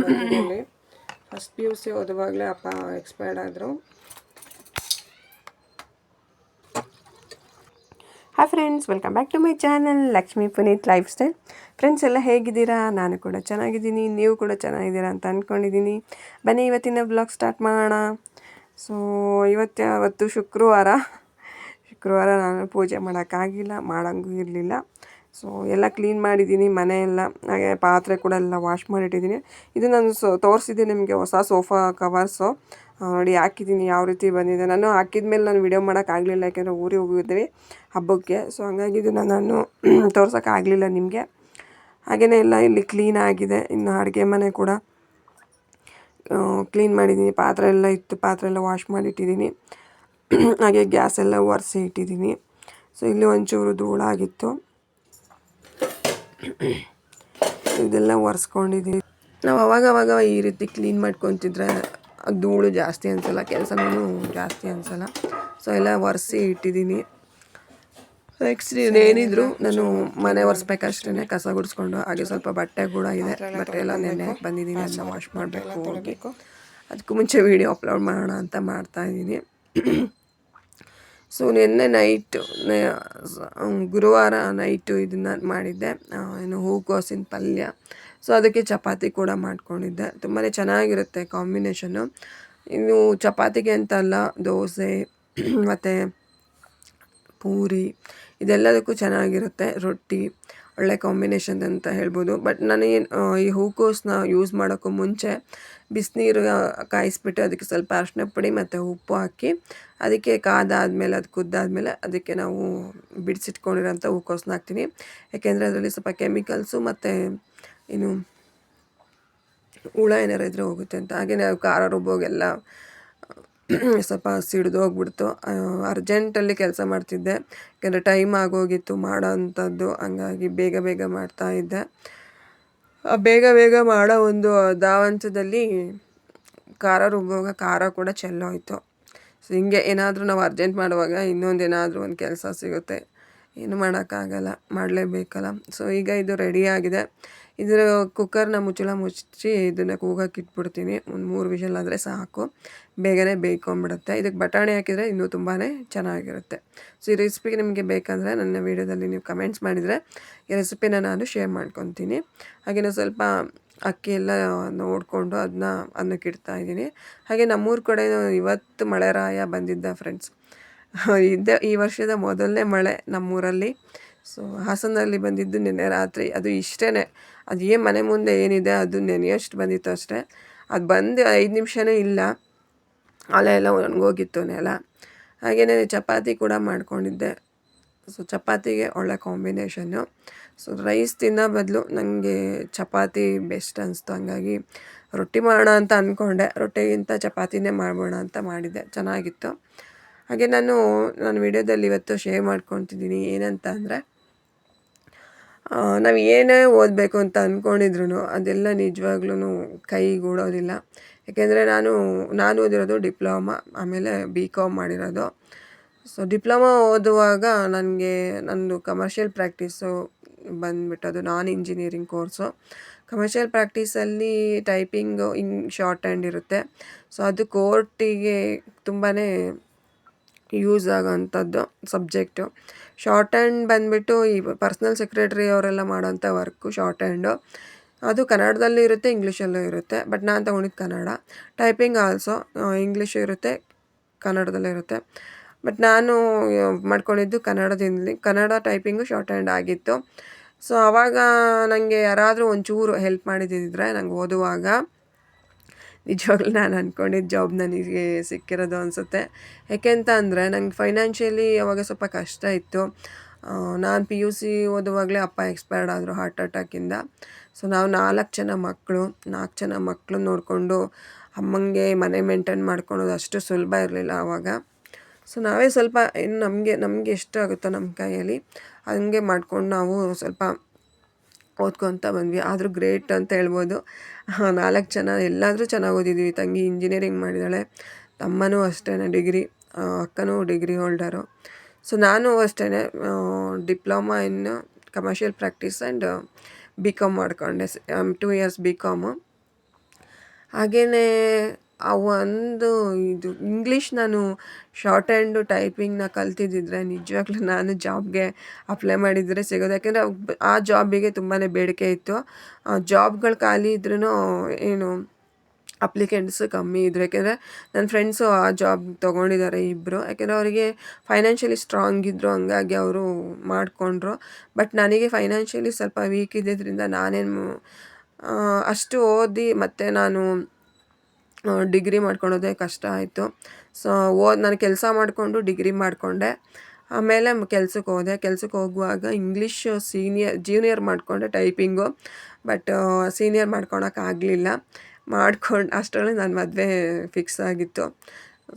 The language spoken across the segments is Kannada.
ಮಧ್ಯದಲ್ಲಿ ಫಸ್ಟ್ ಪಿ ಯು ಸಿ ಓದುವಾಗಲೇ ಅಪ್ಪ ಎಕ್ಸ್ಪೈರ್ಡ್ ಆದರು. Hi friends welcome back to my channel Lakshmi Puneeth lifestyle friends ಎಲ್ಲ ಹೇಗಿದ್ದೀರಾ? ನಾನು ಕೂಡ ಚೆನ್ನಾಗಿದ್ದೀನಿ, ನೀವು ಕೂಡ ಚೆನ್ನಾಗಿದ್ದೀರಾ ಅಂತ ಅಂದ್ಕೊಂಡಿದ್ದೀನಿ ಬನ್ನಿ, ಇವತ್ತಿನ ಬ್ಲಾಗ್ ಸ್ಟಾರ್ಟ್ ಮಾಡೋಣ. ಸೊ ಇವತ್ತು, ಅವತ್ತು ಶುಕ್ರವಾರ. ಶುಕ್ರವಾರ ನಾನು ಪೂಜೆ ಮಾಡೋಕ್ಕಾಗಿಲ್ಲ, ಮಾಡೋಂಗೂ ಇರಲಿಲ್ಲ. ಸೊ ಎಲ್ಲ ಕ್ಲೀನ್ ಮಾಡಿದ್ದೀನಿ, ಮನೆ ಎಲ್ಲ, ಹಾಗೆ ಪಾತ್ರೆ ಕೂಡ ಎಲ್ಲ ವಾಶ್ ಮಾಡಿಟ್ಟಿದ್ದೀನಿ. ಇದು ನಾನು ಸೊ, ತೋರಿಸಿದ್ದೆ ನಿಮಗೆ ಹೊಸ ಸೋಫಾ ಕವರ್ಸು ನೋಡಿ ಹಾಕಿದ್ದೀನಿ ಯಾವ ರೀತಿ ಬಂದಿದೆ. ನಾನು ಹಾಕಿದ ಮೇಲೆ ನಾನು ವಿಡಿಯೋ ಮಾಡೋಕ್ಕಾಗಲಿಲ್ಲ ಯಾಕೆಂದರೆ ಊರಿಗೆ ಹೋಗಿದ್ವಿ ಹಬ್ಬಕ್ಕೆ. ಸೊ ಹಂಗಾಗಿ ಇದನ್ನು ನಾನು ತೋರ್ಸೋಕ್ಕಾಗಲಿಲ್ಲ ನಿಮಗೆ. ಹಾಗೆಯೇ ಎಲ್ಲ ಇಲ್ಲಿ ಕ್ಲೀನ್ ಆಗಿದೆ, ಇನ್ನು ಅಡುಗೆ ಮನೆ ಕೂಡ ಕ್ಲೀನ್ ಮಾಡಿದ್ದೀನಿ. ಪಾತ್ರೆ ಎಲ್ಲ ಇತ್ತು, ಪಾತ್ರೆ ಎಲ್ಲ ವಾಶ್ ಮಾಡಿಟ್ಟಿದ್ದೀನಿ. ಹಾಗೆ ಗ್ಯಾಸ್ ಎಲ್ಲ ಒರೆಸಿ ಇಟ್ಟಿದ್ದೀನಿ. ಸೊ ಇಲ್ಲಿ ಒಂಚೂರು ಧೂಳಾಗಿತ್ತು. ಇದೆಲ್ಲ ಒರೆಸ್ಕೊಂಡಿದ್ದೀವಿ ನಾವು ಅವಾಗ ಅವಾಗ ಈ ರೀತಿ ಕ್ಲೀನ್ ಮಾಡ್ಕೊತಿದ್ರೆ ಧೂಳು ಜಾಸ್ತಿ ಅನಿಸಲ್ಲ, ಕೆಲಸನೂ ಜಾಸ್ತಿ ಅನಿಸಲ್ಲ. ಸೊ ಎಲ್ಲ ಒರೆಸಿ ಇಟ್ಟಿದ್ದೀನಿ ನೆಕ್ಸ್ಟ್ ಏನಿದ್ರು ನಾನು ಮನೆ ಒರೆಸ್ಬೇಕಷ್ಟೇ ಕಸ ಗುಡಿಸ್ಕೊಂಡು, ಹಾಗೆ ಸ್ವಲ್ಪ ಬಟ್ಟೆ ಕೂಡ ಇದೆ. ಬಟ್ಟೆ ಎಲ್ಲ ನೆನೆ ಬಂದಿದ್ದೀನಿ ಅದನ್ನ ವಾಶ್ ಮಾಡಬೇಕು ಅದಕ್ಕೂ ಮುಂಚೆ ವೀಡಿಯೋ ಅಪ್ಲೋಡ್ ಮಾಡೋಣ ಅಂತ ಮಾಡ್ತಾ ಇದ್ದೀನಿ ಸೊ ನಿನ್ನೆ ನೈಟು ಗುರುವಾರ ನೈಟು ಇದನ್ನು ಮಾಡಿದ್ದೆ. ಏನು ಹೂಕೋಸಿನ ಪಲ್ಯ. ಸೊ ಅದಕ್ಕೆ ಚಪಾತಿ ಕೂಡ ಮಾಡ್ಕೊಂಡಿದ್ದೆ. ತುಂಬಾ ಚೆನ್ನಾಗಿರುತ್ತೆ ಕಾಂಬಿನೇಷನು ಇನ್ನು ಚಪಾತಿಗೆ ಅಂತಲ್ಲ, ದೋಸೆ, ಮತ್ತು ಪೂರಿ, ಇದೆಲ್ಲದಕ್ಕೂ ಚೆನ್ನಾಗಿರುತ್ತೆ. ರೊಟ್ಟಿ. ಒಳ್ಳೆ ಕಾಂಬಿನೇಷನ್ ಅಂತ ಹೇಳ್ಬೋದು. ಬಟ್ ನನಗೆ ಈ ಹೂಕೋಸನ್ನ ಯೂಸ್ ಮಾಡೋಕ್ಕೂ ಮುಂಚೆ ಬಿಸಿನೀರು ಕಾಯಿಸ್ಬಿಟ್ಟು ಅದಕ್ಕೆ ಸ್ವಲ್ಪ ಅರಿಶಿನ ಪುಡಿ ಮತ್ತು ಉಪ್ಪು ಹಾಕಿ ಅದಕ್ಕೆ ಕಾದಾದಮೇಲೆ ಅದು ಕುದ್ದಾದಮೇಲೆ ಅದಕ್ಕೆ ನಾವು ಬಿಡಿಸಿಟ್ಕೊಂಡಿರೋಂಥ ಹೂಕೋಸನ್ನ ಹಾಕ್ತೀನಿ. ಯಾಕೆಂದರೆ ಅದರಲ್ಲಿ ಸ್ವಲ್ಪ ಕೆಮಿಕಲ್ಸು ಮತ್ತು ಏನು ಹುಳ ಏನಾರು ಇದ್ದರೆ ಹೋಗುತ್ತೆ ಅಂತ. ಹಾಗೆ ನಾವು ಖಾರ ರುಬ್ಬೋಗೆಲ್ಲ ಸ್ವಲ್ಪ ಸಿಡಿದು ಹೋಗ್ಬಿಡ್ತು. ಅರ್ಜೆಂಟಲ್ಲಿ ಕೆಲಸ ಮಾಡ್ತಿದ್ದೆ. ಯಾಕೆಂದರೆ ಟೈಮ್ ಆಗೋಗಿತ್ತು ಮಾಡೋ ಅಂಥದ್ದು, ಹಂಗಾಗಿ ಬೇಗ ಬೇಗ ಮಾಡ್ತಾ ಇದ್ದೆ. ಬೇಗ ಬೇಗ ಮಾಡೋ ಒಂದು ದಾವಂಚದಲ್ಲಿ ಖಾರ ರುಬ್ಬುವಾಗ ಖಾರ ಕೂಡ ಚೆಲ್ಲೋಯ್ತು. ಸೊ ಹಿಂಗೆ ಏನಾದರೂ ನಾವು ಅರ್ಜೆಂಟ್ ಮಾಡುವಾಗ ಇನ್ನೊಂದು ಏನಾದರೂ ಒಂದು ಕೆಲಸ ಸಿಗುತ್ತೆ. ಏನು ಮಾಡೋಕ್ಕಾಗಲ್ಲ, ಮಾಡಲೇಬೇಕಲ್ಲ. ಸೊ ಈಗ ಇದು ರೆಡಿಯಾಗಿದೆ. ಇದರ ಕುಕ್ಕರ್ನ ಮುಚ್ಚಳ ಮುಚ್ಚಿ ಇದನ್ನು ಕೂಗಕ್ಕೆ ಇಟ್ಬಿಡ್ತೀನಿ. ಒಂದು ಮೂರು ವಿಷಲ್ ಆದರೆ ಸಾಕು. ಬೇಗನೆ ಬೇಯ್ಕೊಂಬಿಡುತ್ತೆ ಇದಕ್ಕೆ ಬಟಾಣಿ ಹಾಕಿದರೆ ಇನ್ನೂ ತುಂಬಾ ಚೆನ್ನಾಗಿರುತ್ತೆ. ಸೊ ಈ ರೆಸಿಪಿಗೆ ನಿಮಗೆ ಬೇಕಂದರೆ ನನ್ನ ವೀಡಿಯೋದಲ್ಲಿ ನೀವು ಕಮೆಂಟ್ಸ್ ಮಾಡಿದರೆ ಈ ರೆಸಿಪಿನ ನಾನು ಶೇರ್ ಮಾಡ್ಕೊತೀನಿ. ಹಾಗೆಯೇ ಸ್ವಲ್ಪ ಅಕ್ಕಿ ಎಲ್ಲ ನೋಡಿಕೊಂಡು ಅದನ್ನ ಅನ್ನಕ್ಕೆ ಇಡ್ತಾ ಇದ್ದೀನಿ. ಹಾಗೆ ನಮ್ಮೂರ ಕಡೆ ಇವತ್ತು ಮಳೆರಾಯ ಬಂದಿದ್ದ ಫ್ರೆಂಡ್ಸ್ ಇದ್ದ ಈ ವರ್ಷದ ಮೊದಲನೇ ಮಳೆ ನಮ್ಮೂರಲ್ಲಿ. ಸೊ ಹಾಸನದಲ್ಲಿ ಬಂದಿದ್ದು ನಿನ್ನೆ ರಾತ್ರಿ. ಅದು ಇಷ್ಟೇ ಅದು ಏನು ಮನೆ ಮುಂದೆ ಏನಿದೆ ಅದು ನೆನೆಯೋಷ್ಟು ಬಂದಿತ್ತು ಅಷ್ಟೇ. ಅದು ಬಂದು ಐದು ನಿಮಿಷವೇ ಇಲ್ಲ. ಅಲೆ ಎಲ್ಲ ಒಣಗೋಗಿತ್ತು ನೆಲ. ಹಾಗೆಯೇ ಚಪಾತಿ ಕೂಡ ಮಾಡ್ಕೊಂಡಿದ್ದೆ. ಸೊ ಚಪಾತಿಗೆ ಒಳ್ಳೆ ಕಾಂಬಿನೇಷನ್ನು ಸೊ ರೈಸ್ ತಿನ್ನೋ ಬದಲು ನನಗೆ ಚಪಾತಿ ಬೆಸ್ಟ್ ಅನಿಸ್ತು ಹಂಗಾಗಿ. ರೊಟ್ಟಿ ಮಾಡೋಣ ಅಂತ ಅಂದ್ಕೊಂಡೆ ರೊಟ್ಟಿಗಿಂತ ಚಪಾತಿನೇ ಮಾಡೋಣ ಅಂತ ಮಾಡಿದ್ದೆ. ಚೆನ್ನಾಗಿತ್ತು. ಹಾಗೆ ನಾನು ನಾನು ವಿಡಿಯೋದಲ್ಲಿ ಇವತ್ತು ಶೇರ್ ಮಾಡ್ಕೊತಿದ್ದೀನಿ ಏನಂತ ಅಂದರೆ ನಾವು ಏನೇ ಓದಬೇಕು ಅಂತ ಅಂದ್ಕೊಂಡಿದ್ರು ಅದೆಲ್ಲ ನಿಜವಾಗ್ಲೂ ಕೈಗೂಡೋದಿಲ್ಲ ಯಾಕೆಂದರೆ ನಾನು ನಾನು ಓದಿರೋದು ಡಿಪ್ಲೊಮಾ, ಆಮೇಲೆ ಬಿ ಕಾಮ್ ಮಾಡಿರೋದು. ಸೊ ಡಿಪ್ಲೊಮಾ ಓದುವಾಗ ನನಗೆ, ನಂದು ಕಮರ್ಷಿಯಲ್ ಪ್ರಾಕ್ಟೀಸು ಬಂದುಬಿಟ್ಟದು, ನಾನ್ ಇಂಜಿನಿಯರಿಂಗ್ ಕೋರ್ಸು ಕಮರ್ಷಿಯಲ್ ಪ್ರಾಕ್ಟೀಸಲ್ಲಿ ಟೈಪಿಂಗು ಇಂಗ್ ಶಾರ್ಟ್ ಹ್ಯಾಂಡ್ ಇರುತ್ತೆ. ಸೊ ಅದು ಕೋರ್ಟಿಗೆ ತುಂಬಾ ಯೂಸ್ ಆಗೋವಂಥದ್ದು ಸಬ್ಜೆಕ್ಟು ಶಾರ್ಟ್ ಹ್ಯಾಂಡ್ ಬಂದುಬಿಟ್ಟು ಈ ಪರ್ಸ್ನಲ್ ಸೆಕ್ರೆಟ್ರಿ ಅವರೆಲ್ಲ ಮಾಡೋಂಥ ವರ್ಕು ಶಾರ್ಟ್ ಹ್ಯಾಂಡು ಅದು ಕನ್ನಡದಲ್ಲೂ ಇರುತ್ತೆ ಇಂಗ್ಲೀಷಲ್ಲೂ ಇರುತ್ತೆ ಬಟ್ ನಾನು ತೊಗೊಂಡಿದ್ದು ಕನ್ನಡ. ಟೈಪಿಂಗ್ ಆಲ್ಸೋ ಇಂಗ್ಲೀಷು ಇರುತ್ತೆ, ಕನ್ನಡದಲ್ಲೇ ಇರುತ್ತೆ. ಬಟ್ ನಾನು ಮಾಡ್ಕೊಂಡಿದ್ದು ಕನ್ನಡದಿಂದ ಕನ್ನಡ ಟೈಪಿಂಗು ಶಾರ್ಟ್ ಹ್ಯಾಂಡ್ ಆಗಿತ್ತು. ಸೊ ಆವಾಗ ನನಗೆ ಯಾರಾದರೂ ಒಂಚೂರು ಹೆಲ್ಪ್ ಮಾಡಿದ್ದಿದ್ರೆ ನಂಗೆ ಓದುವಾಗ ನಿಜವಾಗ್ಲೂ ನಾನು ಅಂದ್ಕೊಂಡಿದ್ದ ಜಾಬ್ ನನಗೆ ಸಿಕ್ಕಿರೋದು ಅನಿಸುತ್ತೆ. ಯಾಕೆಂತ ಅಂದರೆ ನಂಗೆ ಫೈನಾನ್ಷಿಯಲಿ ಅವಾಗ ಸ್ವಲ್ಪ ಕಷ್ಟ ಇತ್ತು. ನಾನು ಪಿ ಯು ಸಿ ಓದುವಾಗಲೇ ಅಪ್ಪ ಎಕ್ಸ್ಪೈರ್ಡ್ ಆದರು ಹಾರ್ಟ್ ಅಟ್ಯಾಕಿಂದ ಸೊ ನಾವು ನಾಲ್ಕು ಜನ ಮಕ್ಕಳು ನಾಲ್ಕು ಜನ ಮಕ್ಕಳು ನೋಡಿಕೊಂಡು ಅಮ್ಮಂಗೆ ಮನೆ ಮೇಂಟೈನ್ ಮಾಡ್ಕೊಳೋದು ಅಷ್ಟು ಸುಲಭ ಇರಲಿಲ್ಲ ಆವಾಗ ಸೊ ನಾವೇ ಸ್ವಲ್ಪ ಇನ್ನು ನಮಗೆ ನಮಗೆ ಎಷ್ಟು ಆಗುತ್ತೋ ನಮ್ಮ ಕೈಯಲ್ಲಿ, ಹಂಗೆ ಮಾಡ್ಕೊಂಡು ನಾವು ಸ್ವಲ್ಪ ಓದ್ಕೊತ ಬಂದ್ವಿ. ಆದರೂ ಗ್ರೇಟ್ ಅಂತ ಹೇಳ್ಬೋದು. ನಾಲ್ಕು ಜನ, ಎಲ್ಲಾದರೂ ಚೆನ್ನಾಗಿ ಓದಿದ್ದೀವಿ ತಂಗಿ ಇಂಜಿನಿಯರಿಂಗ್ ಮಾಡಿದ್ದಾಳೆ ತಮ್ಮನೂ ಅಷ್ಟೇ ಡಿಗ್ರಿ ಅಕ್ಕನೂ ಡಿಗ್ರಿ ಹೋಲ್ಡರು ಸೊ ನಾನು ಅಷ್ಟೇ diploma in commercial practice and B com ಮಾಡಿಕೊಂಡೆ. ಟೂ ಇಯರ್ಸ್ ಬಿ ಕಾಮು ಹಾಗೆಯೇ ಆ ಒಂದು ಇದು ಇಂಗ್ಲೀಷ್ ನಾನು ಶಾರ್ಟ್ ಹ್ಯಾಂಡು ಟೈಪಿಂಗ್ನ ಕಲ್ತಿದ್ದಿದ್ರೆ ನಿಜವಾಗ್ಲೂ ನಾನು ಜಾಬ್ಗೆ ಅಪ್ಲೈ ಮಾಡಿದರೆ ಸಿಗೋದು. ಯಾಕೆಂದರೆ ಆ ಜಾಬಿಗೆ ತುಂಬಾ ಬೇಡಿಕೆ ಇತ್ತು. ಜಾಬ್ಗಳು ಖಾಲಿ ಇದ್ರೂ ಏನು ಅಪ್ಲಿಕೆಂಟ್ಸು ಕಮ್ಮಿ ಇದ್ರು. ಯಾಕೆಂದರೆ ನನ್ನ ಫ್ರೆಂಡ್ಸು ಆ ಜಾಬ್ ತೊಗೊಂಡಿದ್ದಾರೆ ಇಬ್ಬರು ಯಾಕೆಂದರೆ ಅವರಿಗೆ ಫೈನಾನ್ಷಿಯಲಿ ಸ್ಟ್ರಾಂಗ್ ಇದ್ದರು ಹಂಗಾಗಿ ಅವರು ಮಾಡಿಕೊಂಡ್ರು. ಬಟ್ ನನಗೆ ಫೈನಾನ್ಷಿಯಲಿ ಸ್ವಲ್ಪ ವೀಕ್ ಇದ್ದಿದ್ದರಿಂದ ನಾನೇನು ಅಷ್ಟು ಓದಿ ಮತ್ತು ನಾನು ಡಿಗ್ರಿ ಮಾಡ್ಕೊಳೋದೇ ಕಷ್ಟ ಆಯಿತು. ಸೊ ಓದ್ ನಾನು ಕೆಲಸ ಮಾಡಿಕೊಂಡು ಡಿಗ್ರಿ ಮಾಡಿಕೊಂಡೆ. ಆಮೇಲೆ ಕೆಲ್ಸಕ್ಕೆ ಹೋದೆ. ಕೆಲ್ಸಕ್ಕೆ ಹೋಗುವಾಗ ಇಂಗ್ಲೀಷು ಸೀನಿಯರ್ ಜೂನಿಯರ್ ಮಾಡಿಕೊಂಡೆ ಟೈಪಿಂಗು ಬಟ್ ಸೀನಿಯರ್ ಮಾಡ್ಕೊಳಕ್ಕಾಗಲಿಲ್ಲ ಮಾಡ್ಕೊಂಡು, ಅಷ್ಟರಲ್ಲಿ ನನ್ನ ಮದುವೆ ಫಿಕ್ಸ್ ಆಗಿತ್ತು.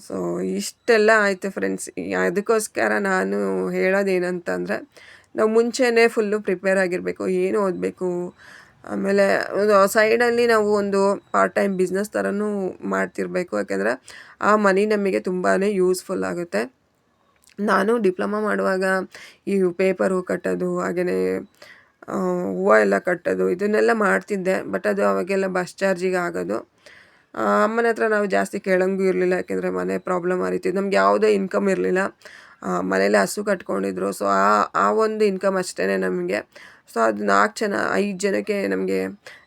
ಸೊ ಇಷ್ಟೆಲ್ಲ ಆಯಿತು ಫ್ರೆಂಡ್ಸ್ ಅದಕ್ಕೋಸ್ಕರ ನಾನು ಹೇಳೋದೇನಂತಂದರೆ, ನಾವು ಮುಂಚೆನೇ ಫುಲ್ಲು ಪ್ರಿಪೇರ್ ಆಗಿರಬೇಕು. ಏನು ಓದಬೇಕು? ಆಮೇಲೆ ಸೈಡಲ್ಲಿ ನಾವು ಒಂದು ಪಾರ್ಟ್ ಟೈಮ್ ಬಿಸ್ನೆಸ್ ಥರನೂ ಮಾಡ್ತಿರಬೇಕು. ಯಾಕೆಂದರೆ ಆ ಮನಿ ನಮಗೆ ತುಂಬಾ ಯೂಸ್ಫುಲ್ ಆಗುತ್ತೆ. ನಾನು ಡಿಪ್ಲೊಮಾ ಮಾಡುವಾಗ ಈ ಪೇಪರು ಕಟ್ಟೋದು ಹಾಗೆಯೇ ಹೂವು ಎಲ್ಲ ಕಟ್ಟೋದು, ಇದನ್ನೆಲ್ಲ ಮಾಡ್ತಿದ್ದೆ. ಬಟ್ ಅದು ಅವಾಗೆಲ್ಲ ಬಸ್ ಚಾರ್ಜಿಗೆ ಆಗೋದು. ಅಮ್ಮನ ಹತ್ರ ನಾವು ಜಾಸ್ತಿ ಕೇಳೋಂಗೂ ಇರಲಿಲ್ಲ. ಯಾಕೆಂದರೆ ಮನೆ ಪ್ರಾಬ್ಲಮ್ ಆ ರೀತಿ. ನಮ್ಗೆ ಯಾವುದೇ ಇನ್ಕಮ್ ಇರಲಿಲ್ಲ. ಮನೇಲಿ ಹಸು ಕಟ್ಕೊಂಡಿದ್ರು. ಸೊ ಆ ಆ ಒಂದು ಇನ್ಕಮ್ ಅಷ್ಟೇ ನಮಗೆ. ಸೊ ಅದು ನಾಲ್ಕು ಜನ, ಐದು ಜನಕ್ಕೆ ನಮಗೆ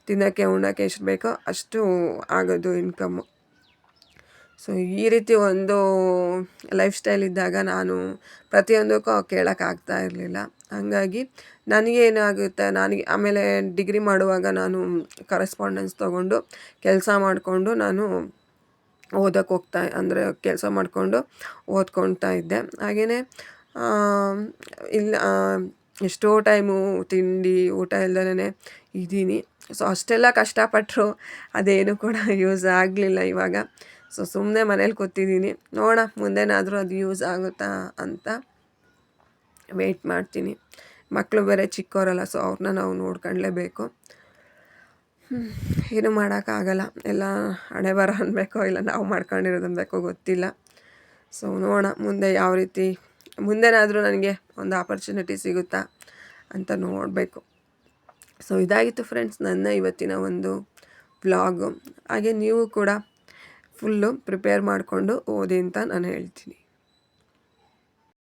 ತಿನ್ನೋಕ್ಕೆ, ಉಣ್ಣೋಕ್ಕೆ ಎಷ್ಟು ಬೇಕೋ ಅಷ್ಟು ಆಗೋದು ಇನ್ಕಮ್ಮು ಸೊ ಈ ರೀತಿ ಒಂದು ಲೈಫ್ ಸ್ಟೈಲ್ ಇದ್ದಾಗ ನಾನು ಪ್ರತಿಯೊಂದಕ್ಕೂ ಕೇಳೋಕ್ಕಾಗ್ತಾ ಇರಲಿಲ್ಲ. ಹಾಗಾಗಿ ನನಗೆ ಏನಾಗುತ್ತೆ, ನನಗೆ ಆಮೇಲೆ ಡಿಗ್ರಿ ಮಾಡುವಾಗ ನಾನು ಕರೆಸ್ಪಾಂಡೆನ್ಸ್ ತೊಗೊಂಡು, ಕೆಲಸ ಮಾಡಿಕೊಂಡು ನಾನು ಓದೋಕ್ಕೆ ಹೋಗ್ತಾ ಅಂದರೆ ಕೆಲಸ ಮಾಡಿಕೊಂಡು ಓದ್ಕೊಳ್ತಾ ಇದ್ದೆ. ಹಾಗೆಯೇ ಇಲ್ಲ ಎಷ್ಟೋ ಟೈಮು ತಿಂಡಿ, ಊಟ ಇಲ್ದಲೇ ಇದ್ದೀನಿ. ಸೊ, ಅಷ್ಟೆಲ್ಲ ಕಷ್ಟಪಟ್ಟರು ಅದೇನು ಕೂಡ ಯೂಸ್ ಆಗಲಿಲ್ಲ ಇವಾಗ. ಸೊ ಸುಮ್ಮನೆ ಮನೇಲಿ ಕೂತಿದ್ದೀನಿ. ನೋಡೋಣ, ಮುಂದೇನಾದರೂ ಅದು ಯೂಸ್ ಆಗುತ್ತಾ ಅಂತ ವೆಯ್ಟ್ ಮಾಡ್ತೀನಿ. ಮಕ್ಕಳು ಬೇರೆ ಚಿಕ್ಕವರಲ್ಲ ಸೊ, ಅವ್ರನ್ನ ನಾವು ನೋಡ್ಕೊಳ್ಳೇಬೇಕು ಏನು ಮಾಡೋಕ್ಕಾಗಲ್ಲ ಎಲ್ಲ ಹಣೆ ಬರ ಅನ್ಬೇಕೋ ಇಲ್ಲ ನಾವು ಮಾಡ್ಕೊಂಡಿರೋದು ಅನ್ಬೇಕೋ ಗೊತ್ತಿಲ್ಲ. ಸೊ ನೋಡೋಣ ಮುಂದೆ ಯಾವ ರೀತಿ ಮುಂದೆನಾದರೂ ನನಗೆ ಒಂದು ಆಪರ್ಚುನಿಟಿ ಸಿಗುತ್ತಾ ಅಂತ ನೋಡಬೇಕು. ಸೊ ಇದಾಗಿತ್ತು ಫ್ರೆಂಡ್ಸ್ ನನ್ನ ಇವತ್ತಿನ ಒಂದು ವ್ಲಾಗು ಹಾಗೆ ನೀವು ಕೂಡ ಫುಲ್ಲು ಪ್ರಿಪೇರ್ ಮಾಡಿಕೊಂಡು ಓದಿ ಅಂತ ನಾನು ಹೇಳ್ತೀನಿ.